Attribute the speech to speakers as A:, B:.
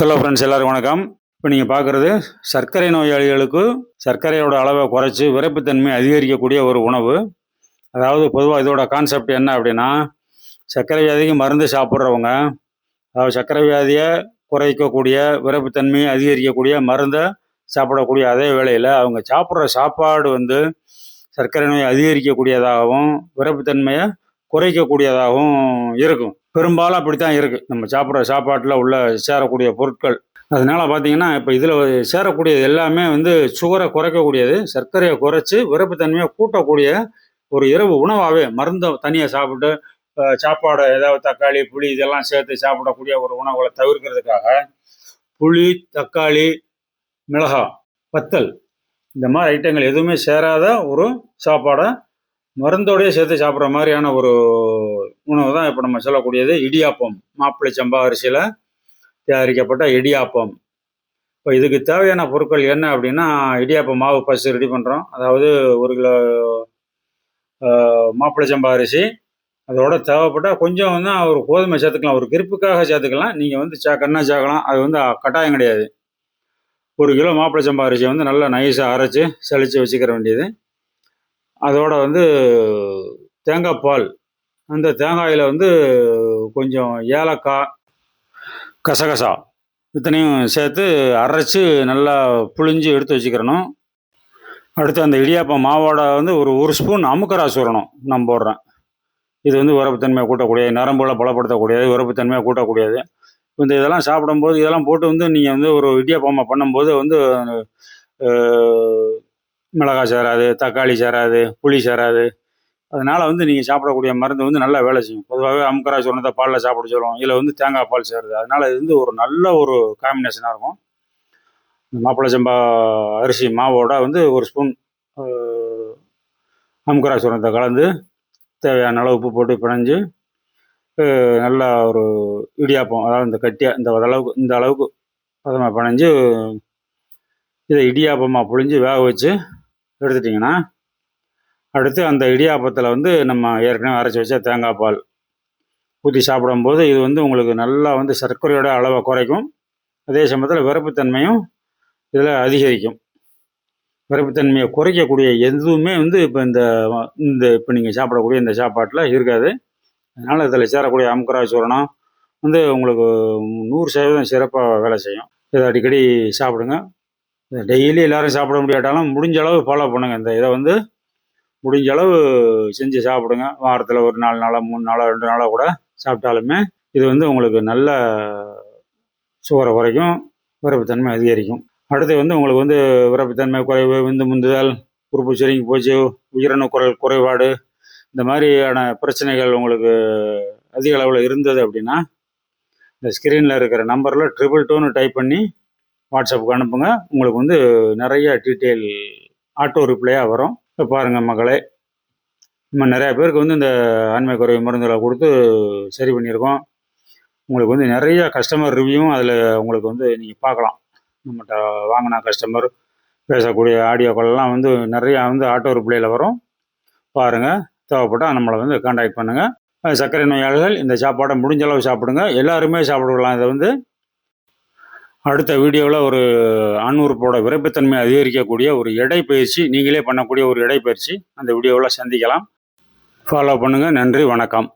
A: Hello friends எல்லாருக்கும் வணக்கம். இப்போ நீங்கள் பார்க்குறது சர்க்கரை நோயாளிகளுக்கு சர்க்கரையோட அளவை குறைச்சி விரைப்புத்தன்மை அதிகரிக்கக்கூடிய ஒரு உணவு. அதாவது பொதுவாக இதோட கான்செப்ட் என்ன அப்படின்னா சர்க்கரை வியாதிக்கு மருந்து சாப்பிட்றவங்க அதாவது சர்க்கரை வியாதியை குறைக்கக்கூடிய விரைப்புத்தன்மையை அதிகரிக்கக்கூடிய மருந்தை சாப்பிடக்கூடிய அதே வேளையில் அவங்க சாப்பிட்ற சாப்பாடு வந்து சர்க்கரை நோய் அதிகரிக்கக்கூடியதாகவும் விரைப்புத்தன்மையை குறைக்கக்கூடியதாகவும் இருக்கும். பெரும்பாலும் அப்படித்தான் இருக்குது நம்ம சாப்பிட்ற சாப்பாட்டில் உள்ள சேரக்கூடிய பொருட்கள். அதனால் பார்த்தீங்கன்னா இப்போ இதில் சேரக்கூடியது எல்லாமே வந்து சுகரை குறைக்கக்கூடியது. சர்க்கரையை குறைச்சி விருப்பத்தன்மையை கூட்டக்கூடிய ஒரு இரவு உணவாகவே மருந்தை தனியாக சாப்பிட்டு சாப்பாடு ஏதாவது தக்காளி புளி இதெல்லாம் சேர்த்து சாப்பிடக்கூடிய ஒரு உணவுகளை தவிர்க்கிறதுக்காக புளி தக்காளி மிளகா வத்தல் இந்த மாதிரி ஐட்டங்கள் எதுவுமே சேராத ஒரு சாப்பாடை மருந்தோடய சேர்த்து சாப்பிட்ற மாதிரியான ஒரு உணவு தான் இப்போ நம்ம சொல்லக்கூடியது இடியாப்பம். மாப்பிள்ளை சம்பா அரிசியில் தயாரிக்கப்பட்ட இடியாப்பம். இப்போ இதுக்கு தேவையான பொருட்கள் என்ன அப்படின்னா இடியாப்பம் மாவு பசு ரெடி பண்ணுறோம் அதாவது ஒரு கிலோ மாப்பிள்ளை சம்பா அரிசி. அதோட தேவைப்பட்டால் கொஞ்சம் வந்து ஒரு கோதுமை சேர்த்துக்கலாம். ஒரு கிருப்புக்காக சேர்த்துக்கலாம். நீங்கள் வந்து சே கண்ணா சேர்க்கலாம் அது வந்து கட்டாயம் கிடையாது. ஒரு கிலோ மாப்பிள்ளை சம்பா அரிசியை வந்து நல்லா நைஸாக அரைச்சி சலிச்சு வச்சுக்கிற வேண்டியது. அதோட வந்து தேங்காய் பால் அந்த தேங்காயில் வந்து கொஞ்சம் ஏலக்காய் கசகசா இத்தனையும் சேர்த்து அரைச்சி நல்லா புழிஞ்சு எடுத்து வச்சுக்கிறணும். அடுத்து அந்த இடியாப்பம் மாவோட வந்து ஒரு ஒரு ஸ்பூன் அமுக்கரா சுரணும். நான் போடுறேன். இது வந்து உரப்புத்தன்மையை கூட்டக்கூடியது. நரம்புகளை பலப்படுத்தக்கூடியது உரப்புத்தன்மையை கூட்டக்கூடியது. இந்த இதெல்லாம் சாப்பிடும்போது இதெல்லாம் போட்டு வந்து நீங்கள் வந்து ஒரு இடியாப்பமாக பண்ணும்போது வந்து மிளகாய் சேராது தக்காளி சேராது புளி சேராது அதனால் வந்து நீங்கள் சாப்பிடக்கூடிய மருந்து வந்து நல்லா வேலை செய்யும். பொதுவாகவே அமுக்கரா சொன்னதை பாலில் சாப்பிட சொல்லுவோம். இதில் வந்து தேங்காய் பால் சேருது அதனால் இது வந்து ஒரு நல்ல ஒரு காம்பினேஷனாக இருக்கும். மாப்பிள்ளை சம்பா அரிசி மாவோட வந்து ஒரு ஸ்பூன் அமுக்கரா சூரணத்தை கலந்து தேவையான அளவு உப்பு போட்டு பிணைஞ்சு நல்லா ஒரு இடியாப்பம் அதாவது இந்த கட்டியாக இந்த அளவுக்கு இந்த அளவுக்கு பதமாக பிணைஞ்சு இதை இடியாப்பமாக புழிஞ்சு வேக வச்சு எடுத்துட்டிங்கன்னா அடுத்து அந்த இடியாப்பத்தில் வந்து நம்ம ஏற்கனவே அரைச்சி வச்ச தேங்காய் பால் ஊற்றி சாப்பிடும்போது இது வந்து உங்களுக்கு நல்லா வந்து சர்க்கரையோட அளவை குறைக்கும். அதே சமயத்தில் விரப்புத்தன்மையும் இதில் அதிகரிக்கும். விரப்புத்தன்மையை குறைக்கக்கூடிய எதுவுமே வந்து இப்போ இந்த இந்த இப்போ நீங்கள் சாப்பிடக்கூடிய இந்த சாப்பாட்டில் இருக்காது. அதனால் இதில் சேரக்கூடிய அமுக்கரா சூரணம் வந்து உங்களுக்கு நூறு சதவீதம் சிறப்பாக வேலை செய்யும். இதை அடிக்கடி சாப்பிடுங்க. டெய்லி எல்லோரும் சாப்பிட முடியாட்டாலும் முடிஞ்ச அளவு ஃபாலோ பண்ணுங்கள் இந்த இதை வந்து முடிஞ்ச அளவு செஞ்சு சாப்பிடுங்க. வாரத்தில் ஒரு நாலு நாளாக மூணு நாளாக ரெண்டு நாளாக கூட சாப்பிட்டாலுமே இது வந்து உங்களுக்கு நல்ல சுகரை குறைக்கும் விரப்புத்தன்மை அதிகரிக்கும். அடுத்து வந்து உங்களுக்கு வந்து விரப்புத்தன்மை குறைவு விந்து முந்துதல் உறுப்பு சுருங்கி போச்சு உயிரணு குரல் குறைபாடு இந்த மாதிரியான பிரச்சனைகள் உங்களுக்கு அதிக அளவில் இருந்தது அப்படின்னா இந்த ஸ்க்ரீனில் இருக்கிற நம்பரில் ட்ரிபிள் டூன்னு டைப் பண்ணி வாட்ஸ்அப்புக்கு அனுப்புங்க. உங்களுக்கு வந்து நிறைய டீட்டெயில் ஆட்டோ ரிப்ளையாக வரும். இப்போ பாருங்கள் மக்களை. நம்ம நிறையா பேருக்கு வந்து இந்த ஆண்மை குறைவு மருந்துகளை கொடுத்து சரி பண்ணியிருக்கோம். உங்களுக்கு வந்து நிறைய கஸ்டமர் ரிவ்யூவும் அதில் உங்களுக்கு வந்து நீங்கள் பார்க்கலாம். நம்மகிட்ட வாங்கின கஸ்டமர் பேசக்கூடிய ஆடியோக்கள்லாம் வந்து நிறையா வந்து ஆட்டோ ரிப்ளையில் வரும். பாருங்கள் தேவைப்பட்டால் நம்மளை வந்து காண்டாக்ட் பண்ணுங்கள் சர்க்கரை நோயாளிகள் இந்த சாப்பாடை முடிஞ்ச அளவு சாப்பிடுங்க. எல்லாருமே சாப்பிடலாம் இதை வந்து அடுத்த வீடியோவில் ஒரு ஆண்ணுறுப்போட விரைப்புத்தன்மை அதிகரிக்கக்கூடிய ஒரு இடைப்பயிற்சி நீங்களே பண்ணக்கூடிய ஒரு இடைப்பயிற்சி அந்த வீடியோவில் சந்திக்கலாம். ஃபாலோ பண்ணுங்கள் நன்றி. வணக்கம்.